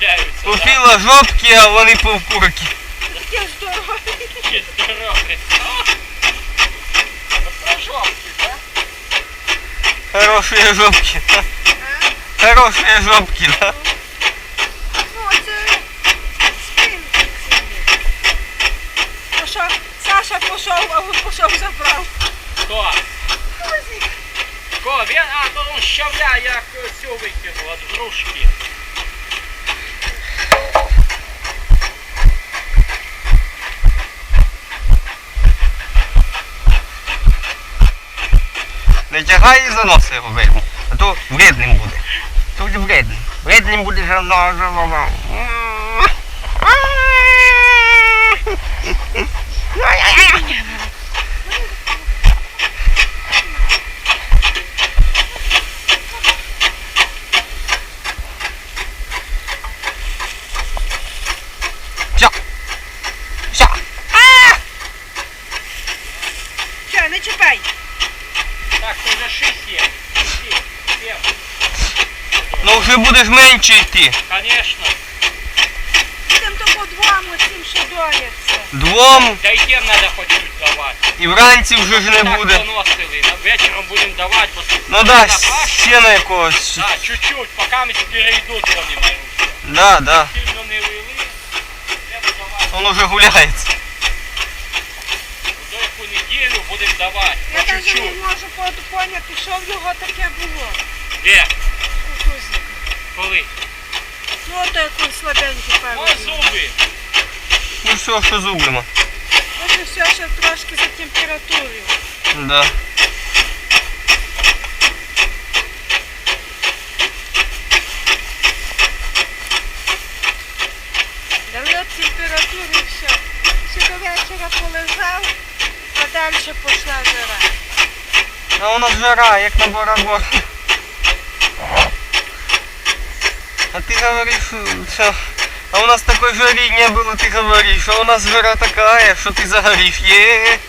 чіпляються. да? Жопки, а вони повкурки. Таке здорове. Такі здорові. Це жовті, так? Хорошие жопки. Хорошие жопки, да? Ну, це спин. Ну що, Саша пішов, а він пішов забрав. Хто? Кузик. Ко, він, а, то він щавля, як цю викинув від грушки. Не тягай і заноси його вийму. А то вредним буде. То буде вредним. Вредним буде жано. Все. Все. Що, не чіпай. Так, це вже 6 є. 6, 7. Ну вже будеш менше йти. Конечно. Будемо то по двом цим що доляться. Двом Да й тем треба хоч чуть давати. і вранці вже ж не так буде. поносили. На- Вечором будемо давати, бо Ну да, сіна якогось. Да, чуть-чуть, поки ми перейдуть вони Маруся. Да, да. Сильно не лили. Треба давати. Он уже гуляється. До яку неділю будемо давати. Я По навіть не чуть-чуть. можу поняти, що в його таке було. Де? Коли? Ну, ото як він слабенький О, певний. зуби. Ну все, що зубимо. Може все ще трошки за температурою. Да. Дали от температуру і все. Ще до вечора полежав, а далі пішла жара. А у нас жара, як на Борогор. А ты говоришь, что... А у нас такой жари не было, ты говоришь, а у нас жара такая, что ты загоришь. Е,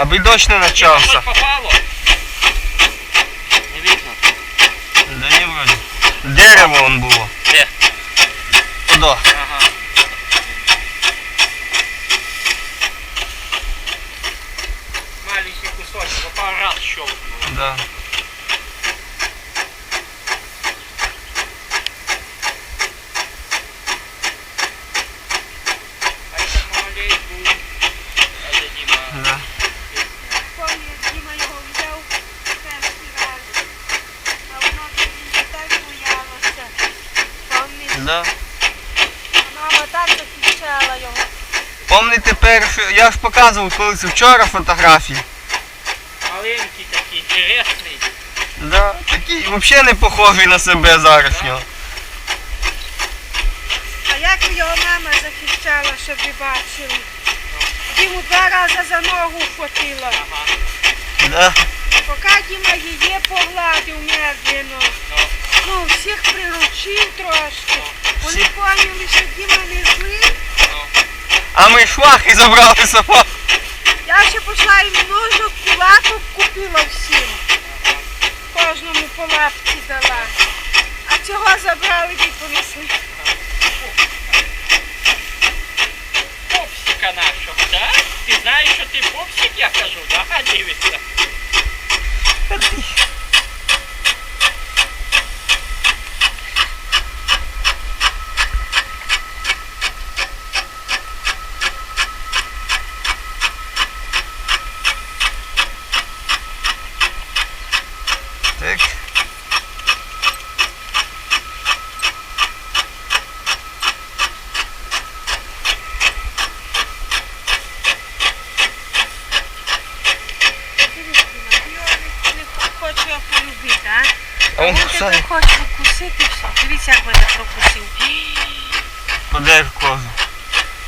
Аби дощ не попало? Не видно. Да не вроде. Дерево он було. Де? Туда. Ага. Маленький кусочек, аппарат щелкнул. Да. Да. мама так захищала його. Помните перше, я ж показував колись вчора фотографії. Маленький такий, інтересний. Да. Такий взагалі не похожий на себе зарашнього. А як його мама захищала, щоб ви бачили? Діму два рази за ногу вхватила. Ага. Да. Поки Діма її погладив медленно. Ну, Ну, всіх приручив трошки. Вони поняли, що Діма не злий. А ми швах і забрали собак. Я ще пішла і ножок, кулакок купила всім. Кожному по лапці дала. А цього забрали і понесли. Попсика нашого, так? Ти знаєш, що ти попсик, я кажу, да? Дивишся. Так. Дивись, Діма, його не хочу я полюбити, а? А він хоче укусити все. Дивіться, як мене прокусив. Подер кожу.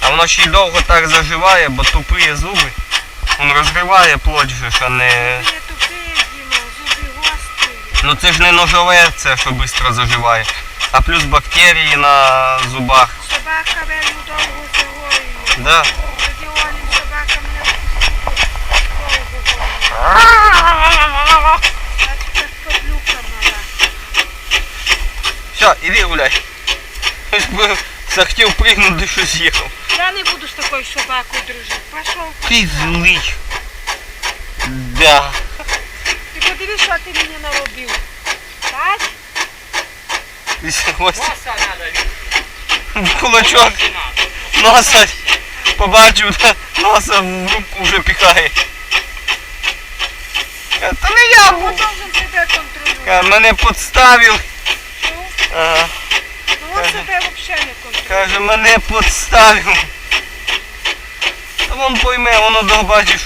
А воно ще й довго так заживає, бо тупі зуби. Він розриває плоть же, а не. Не тупи, Діма, зуби гострі. Ну це ж не ножове, це що швидко заживає. А плюс бактерії на зубах. Собака вельми довго загоює. Да. Тоді Олі собака мене вкусила. Довго. Все, іди гуляй. Би захотів пригнути, щось їхав. Я не буду з такою собакою дружити. Пішов. Ти злий. Да. Ти подивись, що ти мені наробив. Так? Ось Носа надо кулачок. Носа побачив, та носа в руку вже піхає. Та не я був. должен тебе контролювати? Мене підставив. Ну, Ага. ну от тебе взагалі не контролює. Каже, мене підставив. Та вон пойме, воно до бачиш,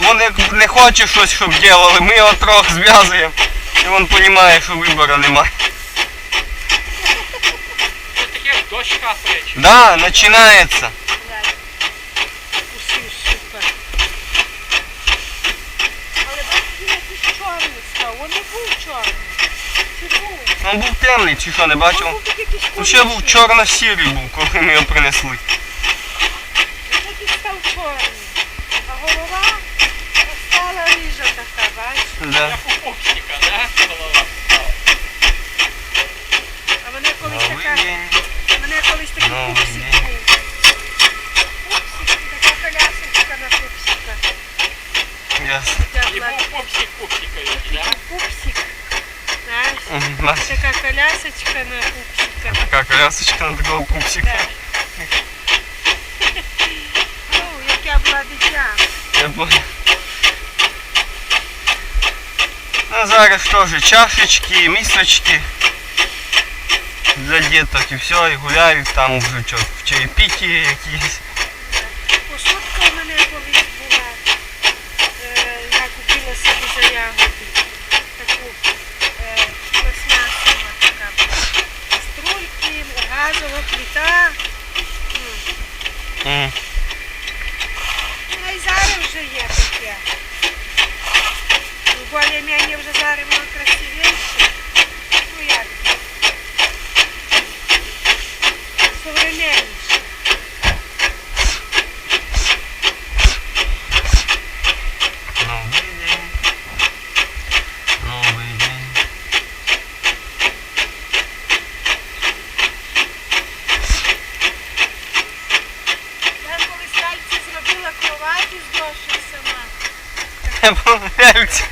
він як не хоче щось, щоб ділили, ми його трохи зв'язуємо. І він розуміє, що вибору немає. Це таке дощ капає. чи- Да, починається. Блядь. Сука. Але бачиш, він якийсь чорний став. Він не був чорний. Чи був? Він був темний, чи що, не бачив? Ну ще був чорно-сірий був, коли ми його принесли. Став чорний. А голова стала ріжа така, бачиш? Да. Як у пупсика, да? Голова. А мене колись Новий така, день. а мене колись такий Новий пупсик день. був. Пупсик, така колясочка на пупсика. Ясно. І Влад, був пупсик пупсикович, да? такий пупсик. Знаєш? Мгм, Настя, Така колясочка на пупсика. Така колясочка на такого пупсика. Так. Ну, як я була дитя. Я понял. Ну зараз теж чашечки, мисочки для діток і все, і гуляють там вже що, в чаєпіті якісь. Ну, Ну і зараз вже є таке. Более-менее вже зараз красивіше. Я понял, ляльці.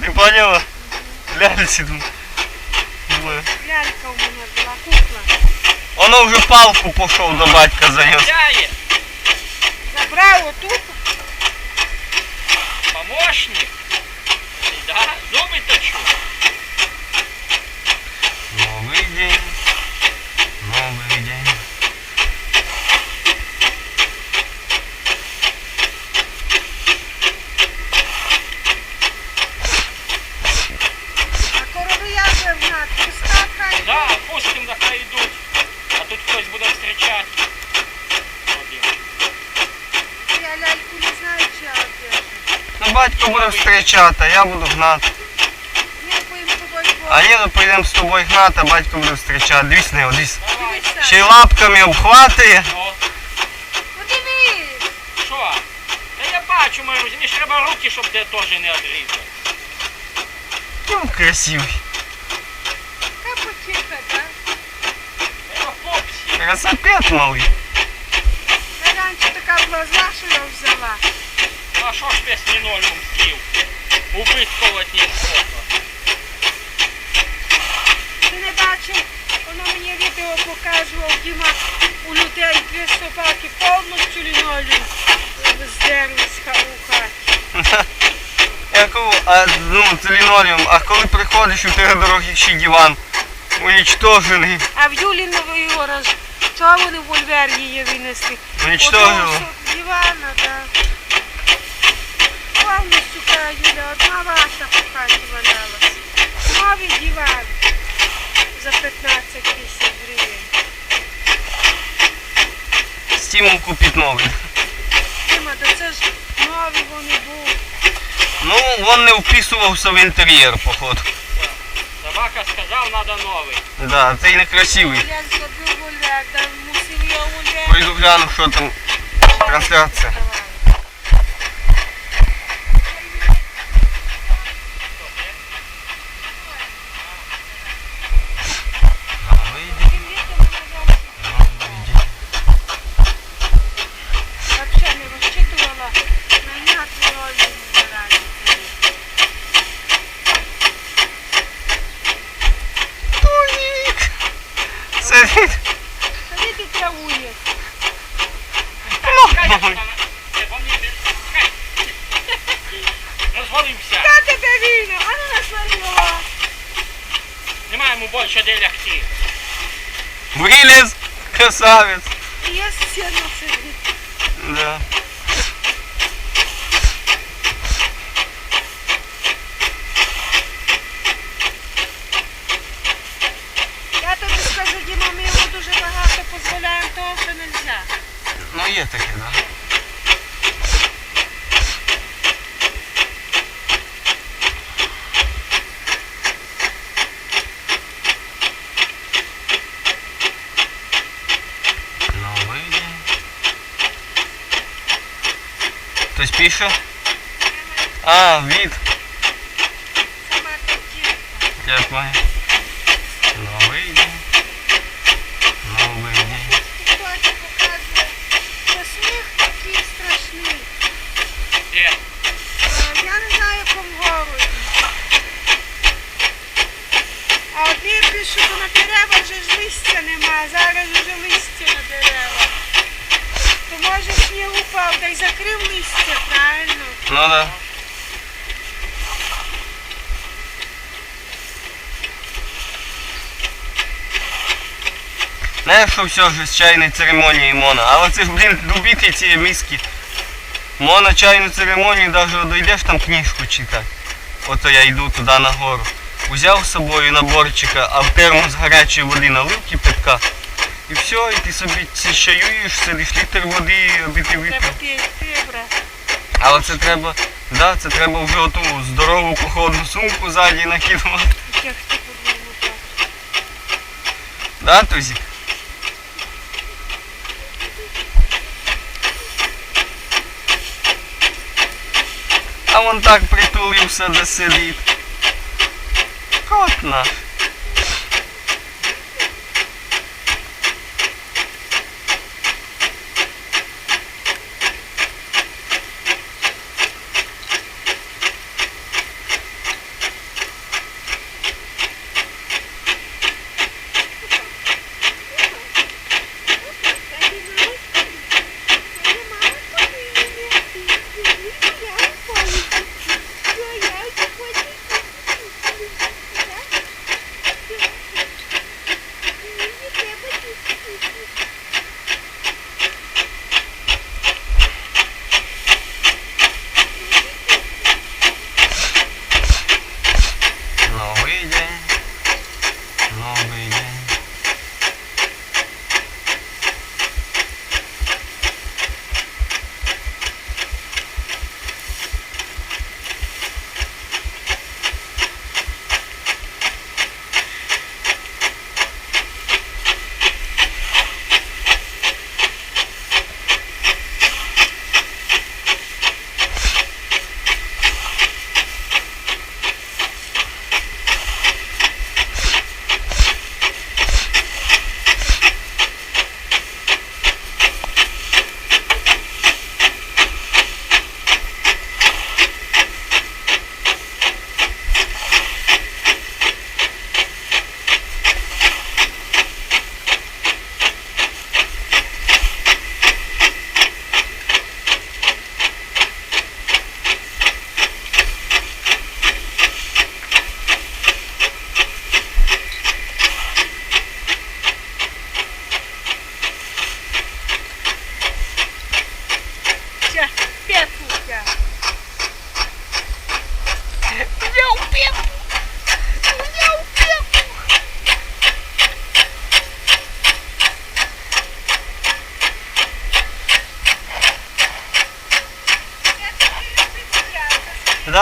Ти поняла? Ляльці тут. були. Лялька у мене була, кукла. Воно вже палку пішов до батька занес. Хозяин, Забрав отут, помощник. батько буде зустрічати, а я буду гнати. Ми поїм з тобою А бо. ні, ну поїдемо з тобою гнати, а батько буде зустрічати. Дивись на його, дивись. Давай. Дивися. Ще й лапками обхватує. Ну, Ну дивись. що? Та я бачу, мою, мені ж треба руки, щоб тебе теж не одрізати. Ну, красивий. Яка потіха, так? Треба попсі. Красопет малий. Я раніше така була зла, що я взяла. А що ж ти з лінолеум з'їв? Убитковать не сколько. Ти не бачив, воно мені відео показував, Діма, у людей дві собаки повністю лінолеум здерли з ха- у хаті. Я кажу, а ну це лінолеум, а коли приходиш, у тебе дорогий ще диван. Уничтожений. А в Юлі новий його. Чого вони в вольвер її винесли? Уничтожили. Одного дивана, так. Юля, одна ваша по валялась. Новий диван за 15 тисяч гривень. Стімом купить новий. Тима, да це ж новий вон і був. Ну, он не вписувався в інтер'єр, походу. Собака сказав, треба новий. Да, це і некрасивий. Гулянка, гуляк, да, мусив я гуляти. Пригулянув, що там трансляция. Розвалився. Та тебе війна, а ну насварила. Немає йому більше де лягти. Виліз! Красавець! І я сіно сидить. Да. Я тобі скажу, Діма, ми йому дуже багато дозволяємо того, що не можна. Ну є таке, да. Новий день. Хтось? А, від. Понял. Новий день. Новий день. Тіктокі показує, що сміх такий страшний. Е, Я не знаю, в якому городі. А одні пишуть, що на деревах вже ж листя нема, зараз вже листя на деревах. То може сніг упав, та й закрив листя, правильно? Ну да. Знаєш, що все ж з чайної церемонії Мона, але це ж, блін, любити ці мізки. Мона чайну церемонію навіть дойдеш там книжку читати. Ото я йду туди на гору. Узяв з собою наборчика, а в термос гарячої води налив кипятка. І все, і ти собі чаюєш, сидиш літр води, аби ти випив. Але це треба, да, це треба вже оту здорову походну сумку ззаді накидувати. Як ти по-другому так. Да, Тузік? А вон так притулився, де сидить. Кот наш.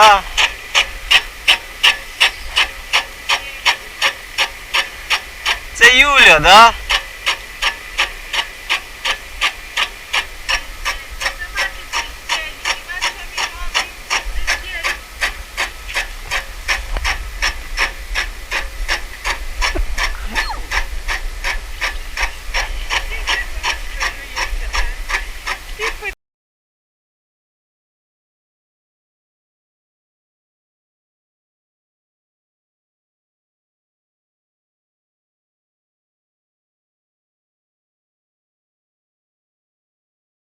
Да. Це Юля, да?